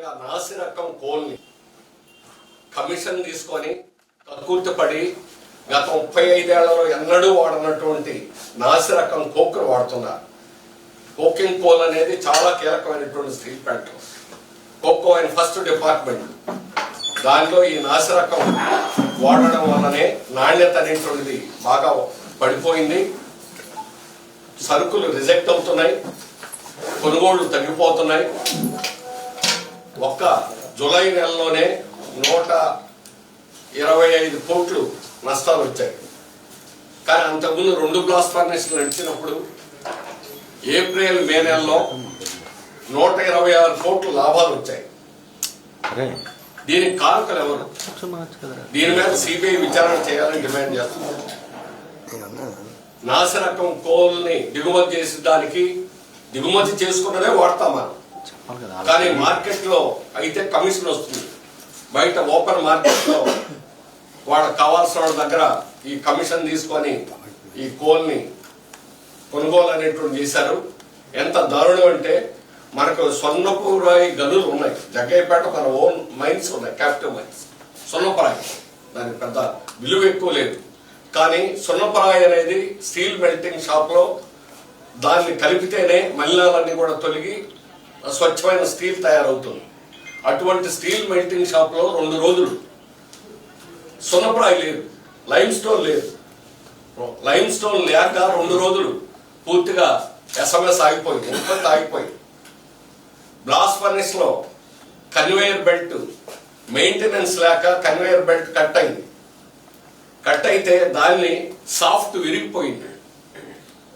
ప్రధానంగా నాసి రకం కోల్ని కమిషన్ తీసుకొని కక్కుర్తిపడి గత ముప్పై ఐదేళ్ళలో ఎన్నడూ వాడనటువంటి నాసి రకం కోక్ను వాడుతున్నారు. కోకింగ్ కోల్ అనేది చాలా కీలకమైనటువంటి స్టీల్ ప్లాంట్. కోకో అయిన ఫస్ట్ డిపార్ట్మెంట్. దానిలో ఈ నాసి రకం వాడడం వల్లనే నాణ్యత అనేటువంటిది బాగా పడిపోయింది. సరుకులు రిజెక్ట్ అవుతున్నాయి. కొనుగోళ్ళు తగ్గిపోతున్నాయి. ఒక్క జూలై నెలలోనే నూట ఇరవై ఐదు కోట్లు నష్టాలు వచ్చాయి. కానీ అంతకుముందు రెండు బ్లాస్ట్ ఫర్నేస్లు నడిచినప్పుడు ఏప్రిల్ మే నెలలో నూట ఇరవై ఆరు కోట్లు లాభాలు వచ్చాయి. దీనికి కారకులు ఎవరు? దీని మీద సిబిఐ విచారణ చేయాలని డిమాండ్ చేస్తున్నారు నాసి రకం కోల్ని దిగుమతి చేసే దానికి దిగుమతి చేసుకున్నదే వాడతాం మనం కానీ మార్కెట్లో అయితే కమిషన్ వస్తుంది. బయట ఓపెన్ మార్కెట్లో వాళ్ళకి కావాల్సిన వాళ్ళ దగ్గర ఈ కమిషన్ తీసుకొని ఈ కోల్ని కొనుగోలు అనేటువంటి చేశారు. ఎంత దారుణం అంటే మనకు స్వర్ణపు రాయి గనులు ఉన్నాయి. జగ్గయ్యపేట మన ఓన్ మైన్స్ ఉన్నాయి క్యాపిటల్ మైన్స్ స్వర్ణపరాయి. దానికి పెద్ద విలువ ఎక్కువ లేదు. కానీ స్వర్ణపరాయి అనేది స్టీల్ మెల్టింగ్ షాప్లో దాన్ని కలిపితేనే మలినాలన్నీ కూడా తొలగి స్వచ్ఛమైన స్టీల్ తయారవుతుంది. అటువంటి స్టీల్ మెల్టింగ్ షాప్లో రెండు రోజులు. సున్నప్రాయి లేదు లైమ్ స్టోన్ లేదు. లైమ్ స్టోన్ లేక రెండు రోజులు పూర్తిగా ఎస్ఎంఎస్ ఆగిపోయింది ఉత్పత్తి ఆగిపోయింది బ్లాస్ట్ ఫర్నిస్లో కన్వేయర్ బెల్ట్ మెయింటెనెన్స్ లేక కన్వేయర్ బెల్ట్ కట్ అయింది. కట్ అయితే దాన్ని సాఫ్ట్ విరిగిపోయింది.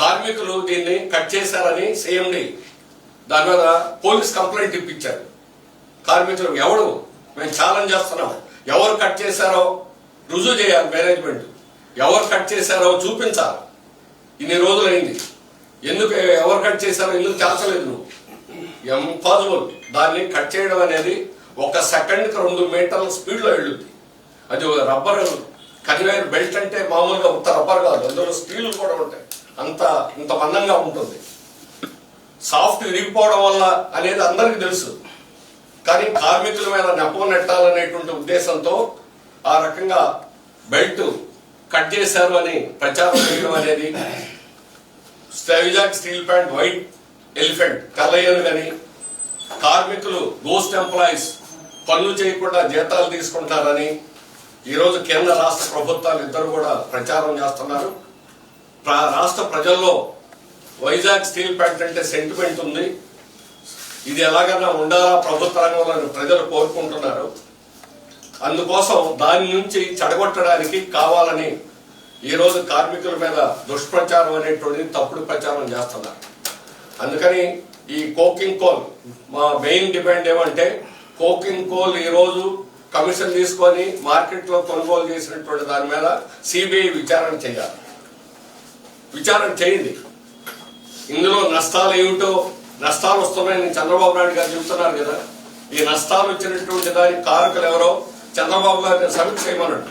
కార్మికులు దీన్ని కట్ చేశారని సీఎండి దాని మీద పోలీస్ కంప్లైంట్ ఇప్పించారు. కార్మికులు ఎవడు? మేము ఛాలెంజ్ చేస్తున్నాం. ఎవరు కట్ చేశారో రుజువు చేయాలి మేనేజ్మెంట్. ఎవరు కట్ చేశారో చూపించాలి. ఇన్ని రోజులైంది. ఎందుకు ఎవరు కట్ చేశారో ఎందుకు తెలచలేదు నువ్వు? ఇంపాసిబుల్ దాన్ని కట్ చేయడం అనేది ఒక సెకండ్కి రెండు మీటర్ల స్పీడ్లో వెళ్ళుద్ది. అది రబ్బర్ కన్వేయర్ బెల్ట్ అంటే మామూలుగా ఉత్త రబ్బర్ కాదు. అందులో స్టీల్ కూడా ఉంటాయి. అంత ఇంత మందంగా ఉంటుంది. సాఫ్ట్ విరిగిపోవడం వల్ల అనేది అందరికీ తెలుసు. కానీ కార్మికుల మీద నెపం నెట్టాలనేటువంటి ఉద్దేశంతో ఆ రకంగా బెల్ట్ కట్ చేశారు అని ప్రచారం చేయడం అనేది స్టైజాక్ స్టీల్ ప్యాంట్ వైట్ ఎలిఫెంట్ కలయ్యను కానీ కార్మికులు గోస్ట్ ఎంప్లాయీస్ పనులు చేయకుండా జీతాలు తీసుకుంటారని ఈరోజు కేంద్ర రాష్ట్ర ప్రభుత్వాలు ఇద్దరు కూడా ప్రచారం చేస్తున్నారు. రాష్ట్ర ప్రజల్లో వైజాగ్ స్టీల్ ప్లాంట్ అంటే సెంటిమెంట్ ఉంది. ఇది ఎలాగైనా ఉండాలా? ప్రభుత్వ రంగంలో ప్రజలు కోరుకుంటున్నారు. అందుకోసం దాని నుంచి చెడగొట్టడానికి కావాలని ఈ రోజు కార్మికుల మీద దుష్ప్రచారం అనేటువంటిది తప్పుడు ప్రచారం చేస్తున్నారు. అందుకని ఈ కోకింగ్ కోల్ మా మెయిన్ డిమాండ్ ఏమంటే కోకింగ్ కోల్ ఈరోజు కమిషన్ తీసుకొని మార్కెట్లో కొనుగోలు చేసినటువంటి దాని మీద సిబిఐ విచారణ చేయాలి. విచారణ చేయండి. ఇందులో నష్టాలు ఏమిటో నష్టాలు వస్తున్నాయని చంద్రబాబు నాయుడు గారు చెబుతున్నారు కదా. ఈ నష్టాలు వచ్చినటువంటి దానికి కారకులు ఎవరో? చంద్రబాబు గారిని సమీక్ష చేయమన్నాడు.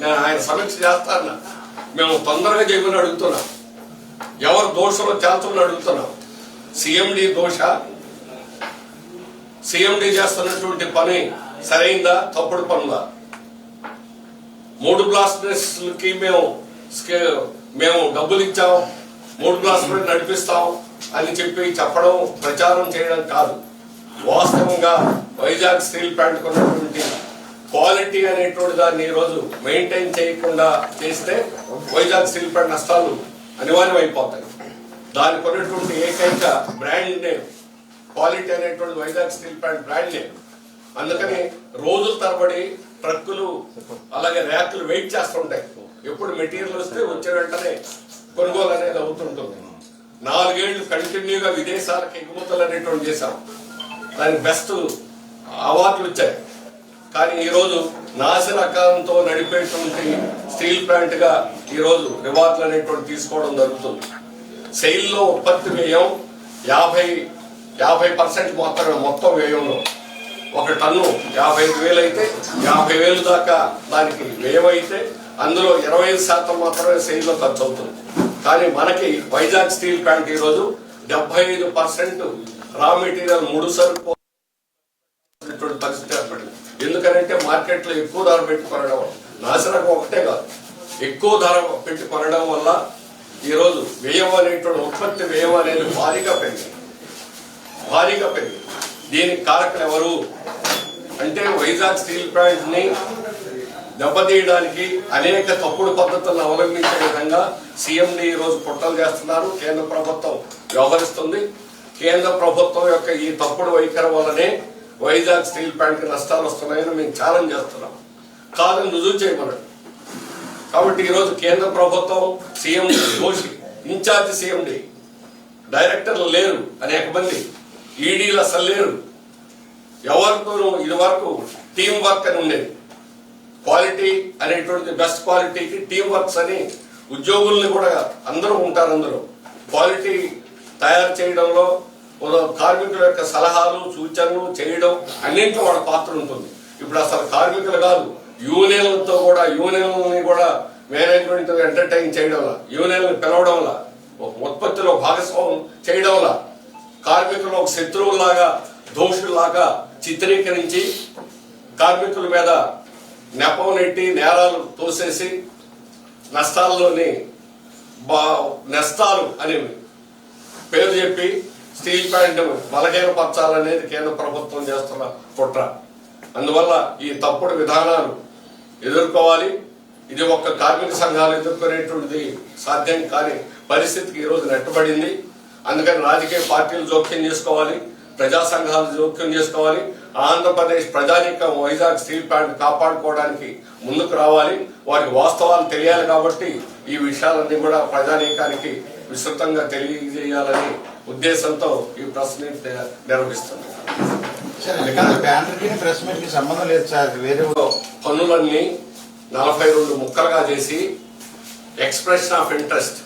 నేను ఆయన సమీక్ష చేస్తాను మేము తొందరగా చేయమని అడుగుతున్నాం. ఎవరు దోషంలో చేస్తామని అడుగుతున్నాం. సిఎండి దోష? సిఎండి చేస్తున్నటువంటి పని సరైందా? తప్పుడు పనులా? మూడు బ్లాస్టర్స్కి మేము మేము డబ్బులు ఇచ్చాము మూడు క్లాసులు నడిపిస్తాం అని చెప్పి చెప్పడం ప్రచారం చేయడం కాదు. వాస్తవంగా వైజాగ్ స్టీల్ ప్లాంట్ ఉన్నటువంటి క్వాలిటీ అనేటువంటి దాన్ని ఈరోజు మెయింటైన్ చేయకుండా చేస్తే వైజాగ్ స్టీల్ ప్లాంట్ నష్టాలు అనివార్యం అయిపోతాయి దానికి ఉన్నటువంటి ఏకైక బ్రాండ్ నేమ్ క్వాలిటీ అనేటువంటి Vizag steel plant brand name. అందుకని రోజుల తరబడి ట్రక్కులు అలాగే ర్యాకులు వెయిట్ చేస్తుంటాయి. ఎప్పుడు మెటీరియల్ వస్తే వచ్చే వెంటనే కొనుగోలు అనేది అవుతుంటుంది. నాలుగేళ్ళు కంటిన్యూగా విదేశాలకు ఎగుమతులు అనేటువంటి చేశాం. దానికి బెస్ట్ అవార్డులు వచ్చాయి. కానీ ఈరోజు నాసి నడిపేటువంటి స్టీల్ ప్లాంట్గా ఈరోజు రివార్డులు అనేటువంటి తీసుకోవడం జరుగుతుంది. సెయిల్లో ఉత్పత్తి వ్యయం యాభై యాభై పర్సెంట్ మొత్తం మొత్తం వ్యయంలో. ఒక టన్ను యాభై ఐదు వేలు అయితే యాభై వేలు దాకా దానికి వ్యయం అయితే అందులో ఇరవై ఐదు శాతం మాత్రమే సెయిల్లో ఖర్చు అవుతుంది కానీ మనకి వైజాగ్ స్టీల్ ప్లాంట్ ఈరోజు డెబ్బై ఐదు పర్సెంట్ రా మెటీరియల్ మూడు సరుకు పరిస్థితి ఏర్పడింది. ఎందుకంటే మార్కెట్లో ఎక్కువ ధర పెట్టి కొనడం వల్ల. నాసిరకం ఒకటే కాదు ఎక్కువ ధర పెట్టి కొనడం వల్ల ఈరోజు వ్యయం అనేటువంటి ఉత్పత్తి వ్యయం అనేది భారీగా పెరిగింది. భారీగా పెరిగింది. దీనికి కారకులు ఎవరు? అంటే వైజాగ్ స్టీల్ ప్లాంట్ని దెబ్బతీయడానికి అనేక తప్పుడు పద్ధతులను అవలంబించే విధంగా సీఎండి ఈ రోజు కుట్రలు చేస్తున్నారు. కేంద్ర ప్రభుత్వం వ్యవహరిస్తుంది. కేంద్ర ప్రభుత్వం యొక్క ఈ తప్పుడు వైఖరి వల్లనే వైజాగ్ స్టీల్ ప్లాంట్కి నష్టాలు వస్తున్నాయని మేము ఛాలెంజ్ చేస్తున్నాం. కాదని రుజువు చేయమన్నాడు. కాబట్టి ఈరోజు కేంద్ర ప్రభుత్వం సీఎం దోషి ఇన్ఛార్జ్ సీఎండి డైరెక్టర్లు లేరు అనేక మంది. ఈడీలు అసలు లేరు. ఎవరితోనూ ఇది వరకు టీం వర్క్ అని ఉండేది. క్వాలిటీ అనేటువంటిది బెస్ట్ క్వాలిటీకి టీం వర్క్స్ అని ఉద్యోగుల్ని కూడా అందరూ ఉంటారు అందులో. క్వాలిటీ తయారు చేయడంలో కార్మికుల యొక్క సలహాలు సూచనలు చేయడం అన్నింటిలో వాళ్ళ పాత్ర ఉంటుంది. ఇప్పుడు అసలు కార్మికులు కాదు యూనియన్లతో కూడా యూనియన్ని కూడా మేనేజ్మెంట్ ఎంటర్టైన్ చేయడంలా యూనియన్లు పిలవడంలా వల్ల ఉత్పత్తిలో భాగస్వామ్యం చేయడంలా కార్మికులు ఒక శత్రువులాగా దోషుల్లాగా చిత్రీకరించి కార్మికుల మీద నెపం నెట్టి నేరాలు తోసేసి నష్టాల్లోని బా నష్టాలు అని పేరు చెప్పి స్టీల్ ప్లాంట్ బలహీనపరచాలనేది కేంద్ర ప్రభుత్వం చేస్తున్న కుట్ర. అందువల్ల ఈ తప్పుడు విధానాలు ఎదుర్కోవాలి. ఇది ఒక్క కార్మిక సంఘాలు ఎదుర్కొనేటువంటిది సాధ్యం కాని పరిస్థితికి ఈరోజు నెట్టబడింది. అందుకని రాజకీయ పార్టీలు జోక్యం చేసుకోవాలి ప్రజా సంఘాలు జోక్యం చేసుకోవాలి. ఆంధ్రప్రదేశ్ ప్రజానీకం వైజాగ్ స్టీల్ ప్లాంట్ కాపాడుకోవడానికి ముందుకు రావాలి. వారికి వాస్తవాలు తెలియాలి కాబట్టి ఈ విషయాలన్నీ కూడా ప్రజానీకానికి విస్తృతంగా తెలియజేయాలని ఉద్దేశంతో ఈ ప్రెస్ మీట్ నిర్వహిస్తుంది సంబంధం లేదు సార్. వేరే పన్నులన్నీ నలభై రెండు ముక్కలుగా చేసి ఎక్స్ప్రెషన్ ఆఫ్ ఇంట్రెస్ట్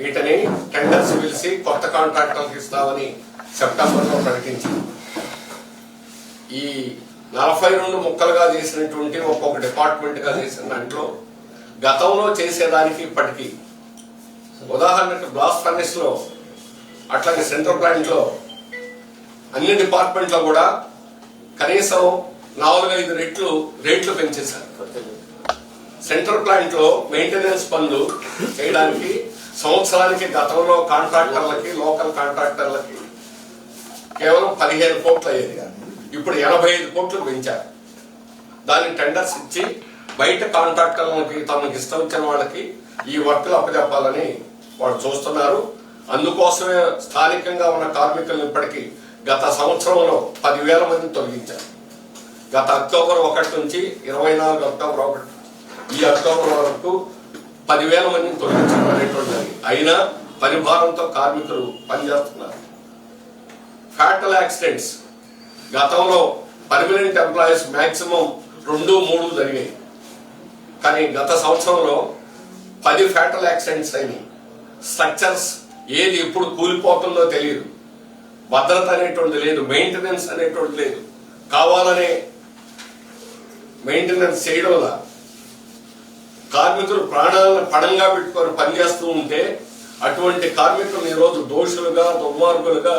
వీటిని టెండర్స్ పిలిచి కొత్త కాంట్రాక్టర్లకు ఇస్తామని సెప్టెంబర్లో ప్రకటించింది. ఈ నలభై రెండు ముక్కలుగా చేసినటువంటి ఒక్కొక్క డిపార్ట్మెంట్గా చేసిన దాంట్లో గతంలో చేసేదానికి ఇప్పటికీ ఉదాహరణకు బ్లాస్ ఫర్నిస్లో అట్లాగే సెంట్రల్ ప్లాంట్లో అన్ని డిపార్ట్మెంట్లో కూడా కనీసం నాలుగైదు రెట్లు రేట్లు పెంచేశారు. సెంట్రల్ ప్లాంట్లో మెయింటెనెన్స్ పనులు చేయడానికి సంవత్సరానికి గతంలో కాంట్రాక్టర్లకి లోకల్ కాంట్రాక్టర్లకి కేవలం పదిహేను కోట్లు అయ్యేది ఇప్పుడు ఎనభై ఐదు కోట్లు పెంచారు. దానికి టెండర్స్ ఇచ్చి బయట కాంట్రాక్టర్లకి తమకు ఇష్టం వచ్చిన వాళ్ళకి ఈ వర్క్లు అప్పచెప్పాలని వాళ్ళు చూస్తున్నారు. అందుకోసమే స్థానికంగా ఉన్న కార్మికులను ఇప్పటికీ గత సంవత్సరంలో పదివేల మందిని తొలగించారు. గత అక్టోబర్ ఒకటి నుంచి ఇరవై నాలుగు అక్టోబర్ ఒకటి ఈ అక్టోబర్ వరకు పదివేల మందిని తొలగించడం అనేటువంటిది అయినా పని భారంతో కార్మికులు పనిచేస్తున్నారు. ఫ్యాటల్ యాక్సిడెంట్స్ గతంలో పర్మనెంట్ ఎంప్లాయీస్ మాక్సిమం రెండు మూడు జరిగాయి. కానీ గత సంవత్సరంలో పది ఫ్యాటల్ యాక్సిడెంట్స్ అయినాయి. స్ట్రక్చర్స్ ఏది ఎప్పుడు కూలిపోతుందో తెలియదు. భద్రత అనేటువంటిది లేదు మెయింటెనెన్స్ అనేటువంటిది లేదు. కావాలనే మెయింటెనెన్స్ చేయడం వల్ల కార్మికులు ప్రాణాలను పణంగా పెట్టుకొని పనిచేస్తూ ఉంటే అటువంటి కార్మికులను ఈరోజు దోషులుగా దుర్మార్గులుగా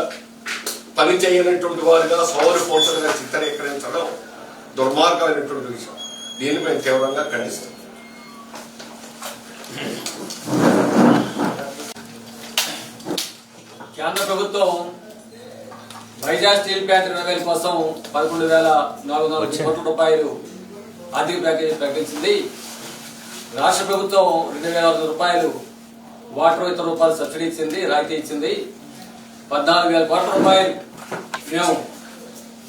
పని చేయనటువంటి వారుగా సౌరపోతులుగా చిత్రీకరించడం దుర్మార్గమైనటువంటి విషయం. దీన్ని మేము తీవ్రంగా ఖండిస్తాం. కేంద్ర ప్రభుత్వం వైజాగ్ స్టీల్ ప్లాంట్ రినోవేల్ కోసం పదకొండు వేల నాలుగు వందల కోట్ల రూపాయలు ఆర్థిక ప్యాకేజీ ప్రకటించింది రాష్ట్ర ప్రభుత్వం రెండు వేల రూపాయలు వాటర్ ఇతర రూపాయలు సబ్సిడీ ఇచ్చింది రాయితీ ఇచ్చింది. పద్నాలుగు వేల కోట్ల రూపాయలు మేము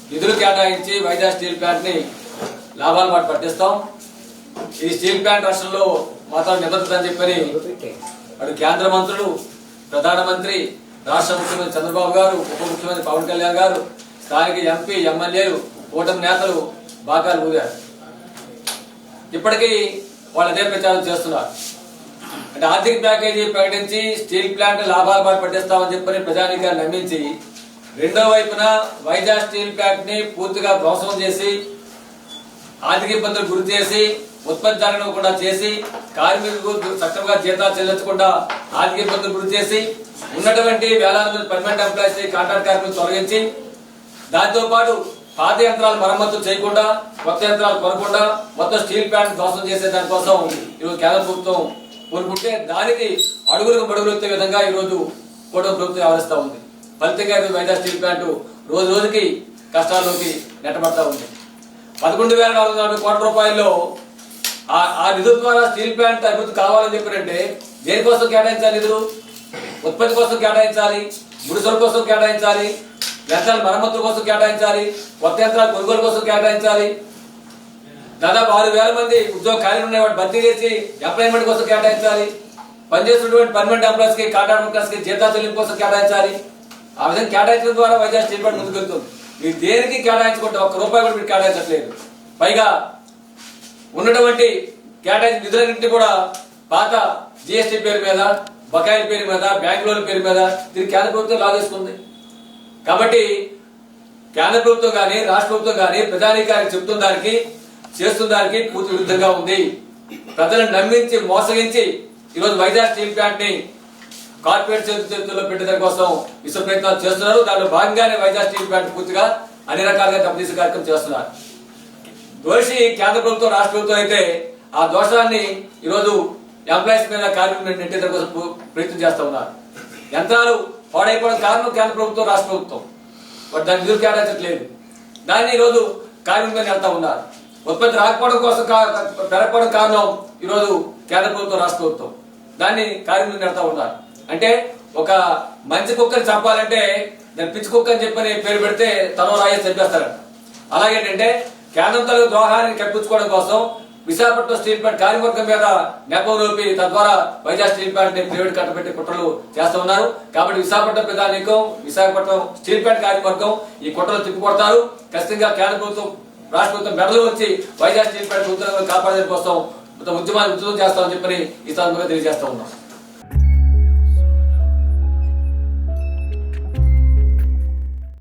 నిధులు కేటాయించి వైజాగ్ స్టీల్ ప్లాంట్ని లాభాల పాటు పట్టిస్తాం. ఈ స్టీల్ ప్లాంట్ రాష్ట్రంలో మాత్రం నిబద్ధతని చెప్పని అటు కేంద్ర మంత్రులు ప్రధానమంత్రి రాష్ట్ర ముఖ్యమంత్రి చంద్రబాబు గారు ఉప ముఖ్యమంత్రి పవన్ కళ్యాణ్ గారు స్థానిక ఎంపీ ఎమ్మెల్యేలు కూటమి నేతలు బాకాలు ఊదారు. ఇప్పటికీ వాళ్ళు అదే ప్రచారం చేస్తున్నారు. అంటే ఆర్థిక ప్యాకేజీ ప్రకటించి స్టీల్ ప్లాంట్ లాభాల బాట పట్టిస్తామని చెప్పని ప్రజానికాన్ని నమ్మించి రెండో వైపున వైజాగ్ స్టీల్ ప్లాంట్ని పూర్తిగా ధ్వంసం చేసి ఆర్థిక ఇబ్బందులు గురి చేసి ఉత్పత్తి జరగకుండా చేసి కార్మికులకు సక్రమంగా జీతాలు చెల్లించకుండా ఆర్థిక ఇబ్బందులు గురి చేసి ఉన్నటువంటి వేలాది మంది పర్మనెంట్ ఎంప్లాయీస్ కాంట్రాక్ట్ కార్మికులు తొలగించి దాంతో పాటు పాత యంత్రాలు మరమ్మతు చేయకుండా కొత్త యంత్రాలు కొనకుండా మొత్తం స్టీల్ ప్లాంట్ ధ్వంసం చేసే దానికోసం ఈరోజు కేంద్ర ప్రభుత్వం కోరుకుంటే దానికి అడుగులకు పడుగులొచ్చే విధంగా ఈరోజు కూటమి ప్రభుత్వం వ్యవహరిస్తూ ఉంది. ఫలితంగా ఈరోజు స్టీల్ ప్లాంట్ రోజు రోజుకి కష్టాల్లోకి నెట్టబడతా ఉంది. పదకొండు వేల నాలుగు వందల కోట్ల రూపాయల్లో ఆ నిధుల ద్వారా స్టీల్ ప్లాంట్ అభివృద్ధి కావాలని చెప్పారంటే దేనికోసం కేటాయించాలి నిధులు? ఉత్పత్తి కోసం కేటాయించాలి? గుడిసెల కోసం కేటాయించాలి? యంత్రాల మరమ్మతుల కోసం కేటాయించాలి? కొత్త యంత్రాల కొనుగోలు కోసం కేటాయించాలి? దాదాపు ఆరు వేల మంది ఉద్యోగ ఖాళీ ఉన్న వాటి భర్తీ చేసి ఎంప్లాయ్మెంట్ కోసం కేటాయించాలి. పనిచేస్తున్నటువంటి పర్మనెంట్ ఎంప్లాయీస్కి కాంట్రాక్ట్ వర్కర్స్కి జీతా చెల్లింపు కోసం కేటాయించాలి. ఆ విధంగా కేటాయించడం ద్వారా వైజాగ్ స్టీల్ ప్లాంట్ ముందుకు మీరు దేనికి కేటాయించుకుంటే ఒక్క రూపాయి కూడా మీరు కేటాయించట్లేదు. పైగా ఉన్నటువంటి కేటాయించిన నిధులన్నింటినీ కూడా పాత జిఎస్టీ పేరు మీద బకాయిల పేరు మీద బ్యాంక్ లోన్ పేరు మీద దీన్ని కేంద్ర ప్రభుత్వం లాగేసుకుంది కాబట్టి కేంద్ర ప్రభుత్వం కానీ రాష్ట్ర ప్రభుత్వం కానీ ప్రజానీకానికి చెప్తున్న దానికి చేస్తున్న దానికి పూర్తి విరుద్ధంగా ఉంది. ప్రజలను నమ్మించి మోసగించి ఈరోజు వైజాగ్ స్టీల్ ప్లాంట్ని కార్పొరేట్ చేతు చేతుల్లో పెట్టడం కోసం విశ్వ ప్రయత్నాలు చేస్తున్నారు. దానిలో భాగంగానే వైజాగ్ స్టీల్ ప్లాంట్ పూర్తిగా అన్ని రకాలుగా దెబ్బతీసే కార్యక్రమం చేస్తున్నారు. దోషి కేంద్ర ప్రభుత్వం రాష్ట్ర ప్రభుత్వం అయితే ఆ దోషాన్ని ఈరోజు ఎంప్లాయీస్ మీద కార్మికులను నెట్టేదం కోసం ప్రయత్నం చేస్తా ఉన్నారు. యంత్రాలు పాడైపోవడం కారణం కేంద్ర ప్రభుత్వం రాష్ట్ర ప్రభుత్వం. వాటి దాన్ని నిధులు కేటాయించట్లేదు. దాన్ని ఈరోజు కార్మికుల వెళ్తా ఉన్నారు. ఉత్పత్తి రాకపోవడం కోసం పెరగకపోవడం కారణం ఈరోజు కేంద్ర ప్రభుత్వం రాష్ట్ర ప్రభుత్వం. దాన్ని కార్మికులు నెడతా ఉన్నారు. అంటే ఒక మంచి కుక్కని చంపాలంటే దాన్ని పిచ్చి కుక్క అని చెప్పని పేరు పెడితే తనో రాయి చంపేస్తారంట. అలాగేంటంటే కేంద్రం తరగతి ద్రోహాన్ని కప్పించుకోవడం కోసం విశాఖపట్నం స్టీల్ ప్లాంట్ కార్యవర్గం మీద నెపం రూపి తద్వారా వైజాగ్ స్టీల్ ప్లాంట్ని ప్రైవేట్ కట్టబెట్టి కుట్రలు చేస్తూ ఉన్నారు. కాబట్టి విశాఖపట్నం ప్రధానికం విశాఖపట్నం స్టీల్ ప్లాంట్ కార్యవర్గం ఈ కుట్రలు తిప్పికొడతారు. ఖచ్చితంగా కేంద్ర ప్రభుత్వం రాష్ట్ర ప్రభుత్వం మెడలు వచ్చి వైజాగ్ స్టీల్ ప్లాంట్ ఉద్యోగాలు కాపాడడం కోసం ఉద్యమాన్ని ఉద్యోగం చేస్తామని చెప్పని ఈ సందర్భంగా తెలియజేస్తా ఉన్నాం.